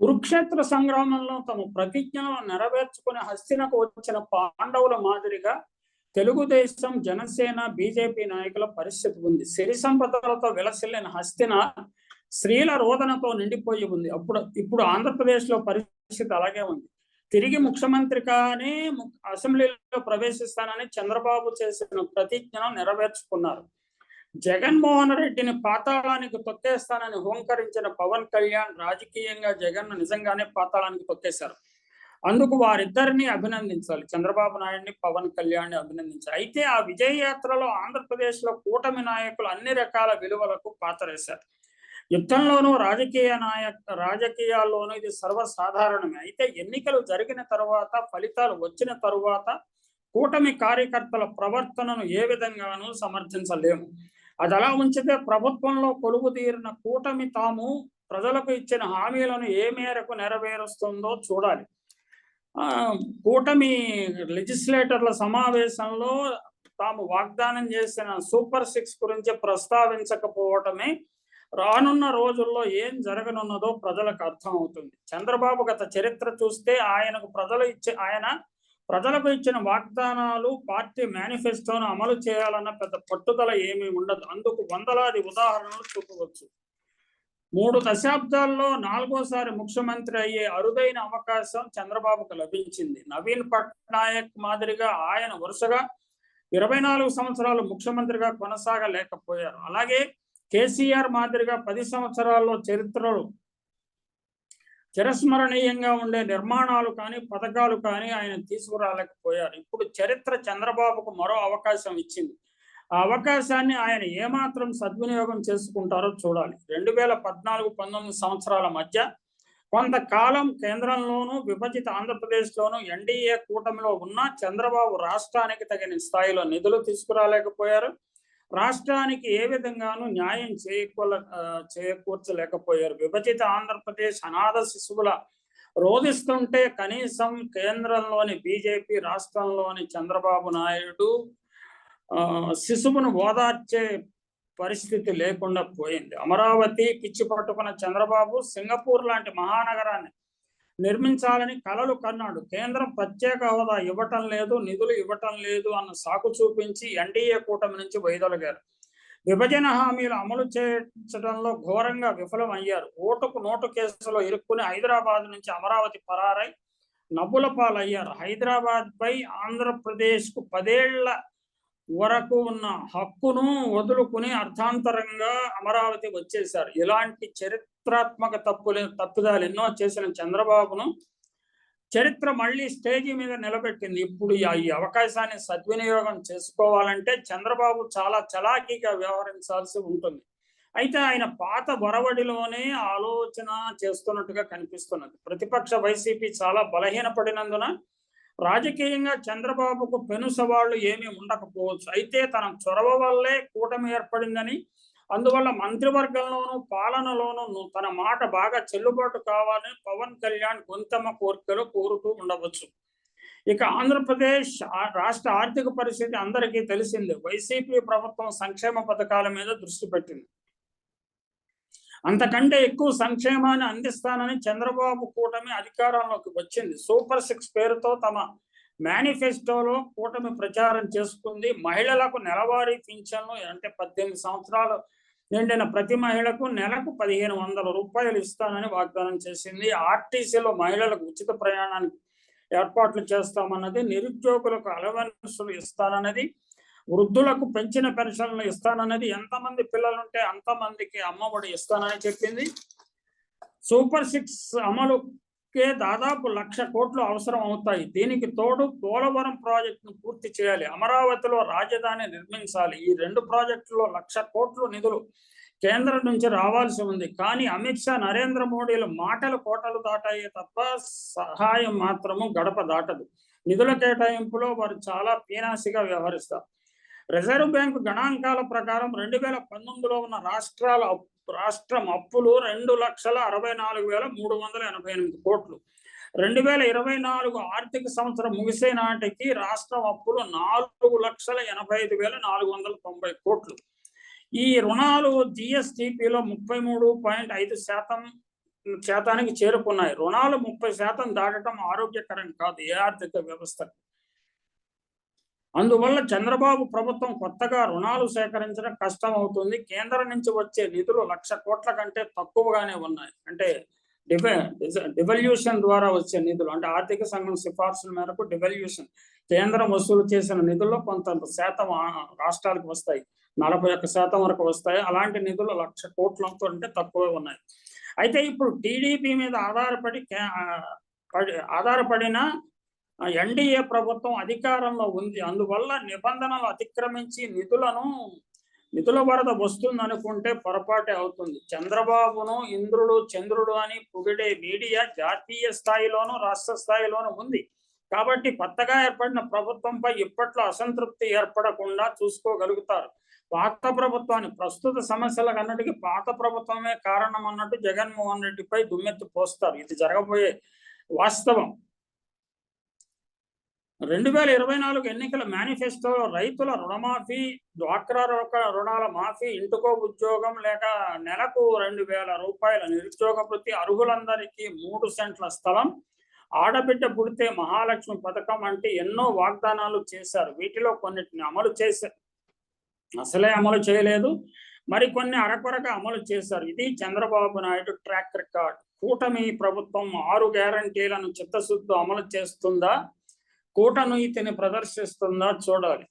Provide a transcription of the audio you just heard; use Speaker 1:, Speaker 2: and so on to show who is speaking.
Speaker 1: కురుక్షేత్ర సంగ్రామంలో తమ ప్రతిజ్ఞను నెరవేర్చుకుని హస్తినకు వచ్చిన పాండవుల మాదిరిగా తెలుగుదేశం జనసేన బీజేపీ నాయకుల పరిస్థితి ఉంది. సిరి సంపదలతో విలసిల్లిన హస్తిన స్త్రీల రోదనతో నిండిపోయి ఉంది. అప్పుడు ఇప్పుడు ఆంధ్రప్రదేశ్లో పరిస్థితి అలాగే ఉంది. తిరిగి ముఖ్యమంత్రిగానే ము- అసెంబ్లీలో ప్రవేశిస్తానని చంద్రబాబు చేసిన ప్రతిజ్ఞను నెరవేర్చుకున్నారు. జగన్మోహన్ రెడ్డిని పాతాళానికి తొక్కేస్తానని హోంకరించిన పవన్ కళ్యాణ్ రాజకీయంగా జగన్ నిజంగానే పాతాళానికి తొక్కేశారు. అందుకు వారిద్దరిని అభినందించాలి. చంద్రబాబు నాయుడిని పవన్ కళ్యాణ్ అభినందించాలి. అయితే ఆ విజయ యాత్రలో ఆంధ్రప్రదేశ్లో కూటమి నాయకులు అన్ని రకాల విలువలకు పాతరేశారు. యుద్ధంలోనూ రాజకీయ నాయక రాజకీయాల్లోనూ ఇది సర్వసాధారణమే. అయితే ఎన్నికలు జరిగిన తర్వాత ఫలితాలు వచ్చిన తరువాత కూటమి కార్యకర్తల ప్రవర్తనను ఏ విధంగానూ సమర్థించలేము. అది అలా ఉంచితే ప్రభుత్వంలో కొలువు తీరిన కూటమి తాము ప్రజలకు ఇచ్చిన హామీలను ఏ మేరకు నెరవేరుస్తుందో చూడాలి. ఆ, కూటమి లెజిస్లేటర్ల సమావేశంలో తాము వాగ్దానం చేసిన సూపర్ సిక్స్ గురించి ప్రస్తావించకపోవటమే రానున్న రోజుల్లో ఏం జరగనున్నదో ప్రజలకు అర్థం అవుతుంది చంద్రబాబు గత చరిత్ర చూస్తే ఆయనకు ప్రజలు ఇచ్చే ఆయన ప్రజలకు ఇచ్చిన వాగ్దానాలు పార్టీ మేనిఫెస్టోను అమలు చేయాలన్న పెద్ద పట్టుదల ఏమీ ఉండదు. అందుకు వందలాది ఉదాహరణలు చూపవచ్చు. మూడు దశాబ్దాల్లో నాలుగోసారి ముఖ్యమంత్రి అయ్యే అరుదైన అవకాశం చంద్రబాబుకు లభించింది. నవీన్ పట్నాయక్ మాదిరిగా ఆయన వరుసగా ఇరవై నాలుగు సంవత్సరాలు ముఖ్యమంత్రిగా కొనసాగలేకపోయారు. అలాగే కేసీఆర్ మాదిరిగా పది సంవత్సరాల్లో చరిత్రలు చిరస్మరణీయంగా ఉండే నిర్మాణాలు కానీ పథకాలు కానీ ఆయన తీసుకురాలేకపోయారు. ఇప్పుడు చరిత్ర చంద్రబాబుకు మరో అవకాశం ఇచ్చింది. ఆ అవకాశాన్ని ఆయన ఏమాత్రం సద్వినియోగం చేసుకుంటారో చూడాలి. రెండు వేల పద్నాలుగు పంతొమ్మిది సంవత్సరాల మధ్య కొంతకాలం కేంద్రంలోనూ విభజిత ఆంధ్రప్రదేశ్లోనూ ఎన్డీఏ కూటమిలో ఉన్న చంద్రబాబు రాష్ట్రానికి తగిన స్థాయిలో నిధులు తీసుకురాలేకపోయారు. రాష్ట్రానికి ఏ విధంగానూ న్యాయం చేయకూల చేకూర్చలేకపోయారు. విభజిత ఆంధ్రప్రదేశ్ అనాథ శిశువుల రోధిస్తుంటే కనీసం కేంద్రంలోని బీజేపీ రాష్ట్రంలోని చంద్రబాబు నాయుడు ఆ, శిశువును ఓదార్చే పరిస్థితి లేకుండా పోయింది. అమరావతి పిచ్చి పట్టుకున్న చంద్రబాబు సింగపూర్ లాంటి మహానగరాన్ని నిర్మించాలని కలలు కన్నాడు. కేంద్రం ప్రత్యేక హోదా ఇవ్వటం లేదు నిధులు ఇవ్వటం లేదు అన్న సాకు చూపించి ఎన్డీఏ కూటమి నుంచి వైదొలగారు. విభజన హామీలు అమలు చేయించడంలో ఘోరంగా విఫలం అయ్యారు ఓటుకు నోటు కేసులో ఇరుక్కుని హైదరాబాద్ నుంచి అమరావతి పరారై నవ్వుల పాలయ్యారు హైదరాబాద్ పై ఆంధ్రప్రదేశ్కు పదేళ్ళ వరకు ఉన్న హక్కును వదులుకుని అర్థాంతరంగా అమరావతి వచ్చేశారు. ఇలాంటి చరిత్రాత్మక తప్పులు తప్పుదాలు ఎన్నో చేసిన చంద్రబాబును చరిత్ర మళ్ళీ స్టేజీ మీద నిలబెట్టింది. ఇప్పుడు ఈ అవకాశాన్ని సద్వినియోగం చేసుకోవాలంటే చంద్రబాబు చాలా చలాకీగా వ్యవహరించాల్సి ఉంటుంది. అయితే ఆయన పాత బొరవడిలోనే ఆలోచన చేస్తున్నట్టుగా కనిపిస్తున్నది. ప్రతిపక్ష వైసీపీ చాలా బలహీనపడినందున రాజకీయంగా చంద్రబాబుకు పెను సవాళ్ళు ఏమీ ఉండకపోవచ్చు. అయితే తన చొరవ వల్లే కూటమి ఏర్పడిందని అందువల్ల మంత్రివర్గంలోనూ పాలనలోనూ తన మాట బాగా చెల్లుబాటు కావాలని పవన్ కళ్యాణ్ గొంతమ్మ కోరికలు కోరుతూ ఉండవచ్చు. ఇక ఆంధ్రప్రదేశ్ ఆ- రాష్ట్ర ఆర్థిక పరిస్థితి అందరికీ తెలిసిందే. వైసీపీ ప్రభుత్వం సంక్షేమ పథకాల మీద దృష్టి పెట్టింది. అంతకంటే ఎక్కువ సంక్షేమాన్ని అందిస్తానని చంద్రబాబు కూటమి అధికారంలోకి వచ్చింది. సూపర్ సిక్స్ పేరుతో తమ మేనిఫెస్టోలో కూటమి ప్రచారం చేసుకుంది. మహిళలకు నెలవారీ పింఛన్లు అంటే పద్దెనిమిది సంవత్సరాలు నిండిన ప్రతి మహిళకు నెలకు పదిహేను వందల రూపాయలు ఇస్తానని వాగ్దానం చేసింది. ఆర్టీసీలో మహిళలకు ఉచిత ప్రయాణానికి ఏర్పాట్లు చేస్తామన్నది నిరుద్యోగులకు అలవెన్సులు ఇస్తానన్నది వృద్ధులకు పెంచిన పెన్షన్లు ఇస్తానన్నది ఎంతమంది పిల్లలుంటే అంతమందికి అమ్మఒడి ఇస్తానని చెప్పింది. సూపర్ సిక్స్ అమలుకే దాదాపు లక్ష కోట్లు అవసరం అవుతాయి. దీనికి తోడు పోలవరం ప్రాజెక్టును పూర్తి చేయాలి. అమరావతిలో రాజధాని నిర్మించాలి. ఈ రెండు ప్రాజెక్టులో లక్ష కోట్లు నిధులు కేంద్రం నుంచి రావాల్సి ఉంది. కానీ అమిత్ షా నరేంద్ర మోడీలు మాటలు కోటలు దాటాయే తప్ప సహాయం మాత్రము గడప దాటదు. నిధుల కేటాయింపులో వారు చాలా పీనాసిగా వ్యవహరిస్తారు. రిజర్వ్ బ్యాంకు గణాంకాల ప్రకారం రెండు వేల పంతొమ్మిదిలో ఉన్న రాష్ట్రాల రాష్ట్రం అప్పులు రెండు లక్షల అరవై నాలుగు వేల మూడు వందల ఎనభై ఎనిమిది కోట్లు. రెండు వేల ఇరవై నాలుగు ఆర్థిక సంవత్సరం ముగిసే నాటికి రాష్ట్రం అప్పులు నాలుగు లక్షల ఎనభై ఐదు వేల నాలుగు వందల తొంభై కోట్లు. ఈ రుణాలు జిఎస్టిపిలో ముప్పై మూడు పాయింట్ ఐదు శాతం శాతానికి చేరుకున్నాయి. రుణాలు ముప్పై శాతం దాటడం ఆరోగ్యకరం కాదు ఏ ఆర్థిక వ్యవస్థ అందువల్ల చంద్రబాబు ప్రభుత్వం కొత్తగా రుణాలు సేకరించడం కష్టం అవుతుంది కేంద్రం నుంచి వచ్చే నిధులు లక్ష కోట్ల కంటే తక్కువగానే ఉన్నాయి. అంటే డివె డివల్యూషన్ ద్వారా వచ్చే నిధులు అంటే ఆర్థిక సంఘం సిఫార్సుల మేరకు డివల్యూషన్. కేంద్రం వసూలు చేసిన నిధుల్లో కొంత శాతం రాష్ట్రాలకు వస్తాయి. నలభై ఒక్క శాతం వరకు వస్తాయి. అలాంటి నిధులు లక్ష కోట్లతో అంటే తక్కువే ఉన్నాయి. అయితే ఇప్పుడు టీడీపీ మీద ఆధారపడి కే- పడి- ఆధారపడిన ఎన్డీఏ ప్రభుత్వం అధికారంలో ఉంది. అందువల్ల నిబంధనలు అతిక్రమించి నిధులను నిధుల వరద వస్తుంది అనుకుంటే పొరపాటే అవుతుంది. చంద్రబాబును ఇంద్రుడు చంద్రుడు అని పొగిడే మీడియా జాతీయ స్థాయిలోనూ రాష్ట్ర స్థాయిలోనూ ఉంది. కాబట్టి కొత్తగా ఏర్పడిన ప్రభుత్వంపై ఇప్పట్లో అసంతృప్తి ఏర్పడకుండా చూసుకోగలుగుతారు. పాత ప్రభుత్వాన్ని ప్రస్తుత సమస్యలకు అన్నిటికీ పాత ప్రభుత్వమే కారణం అన్నట్టు జగన్మోహన్ రెడ్డిపై దుమ్మెత్తి పోస్తారు. ఇది జరగబోయే వాస్తవం. రెండు వేల ఇరవై నాలుగు ఎన్నికల మేనిఫెస్టోలో రైతుల రుణమాఫీ డ్వాక్రా రుణాల మాఫీ ఇంటికో ఉద్యోగం లేక నెలకు రెండు వేల రూపాయల నిరుద్యోగ వృత్తి అర్హులందరికీ మూడు సెంట్ల స్థలం ఆడబిడ్డ పుడితే మహాలక్ష్మి పథకం అంటే ఎన్నో వాగ్దానాలు చేశారు. వీటిలో కొన్నిటిని అమలు చేశారు అసలే అమలు చేయలేదు. మరికొన్ని అరకొరగా అమలు చేశారు. ఇది చంద్రబాబు నాయుడు ట్రాక్ రికార్డ్. కూటమి ప్రభుత్వం ఆరు గ్యారంటీలను చిత్తశుద్ధి అమలు చేస్తుందా? కూటనీతిని ప్రదర్శిస్తుందా చూడాలి.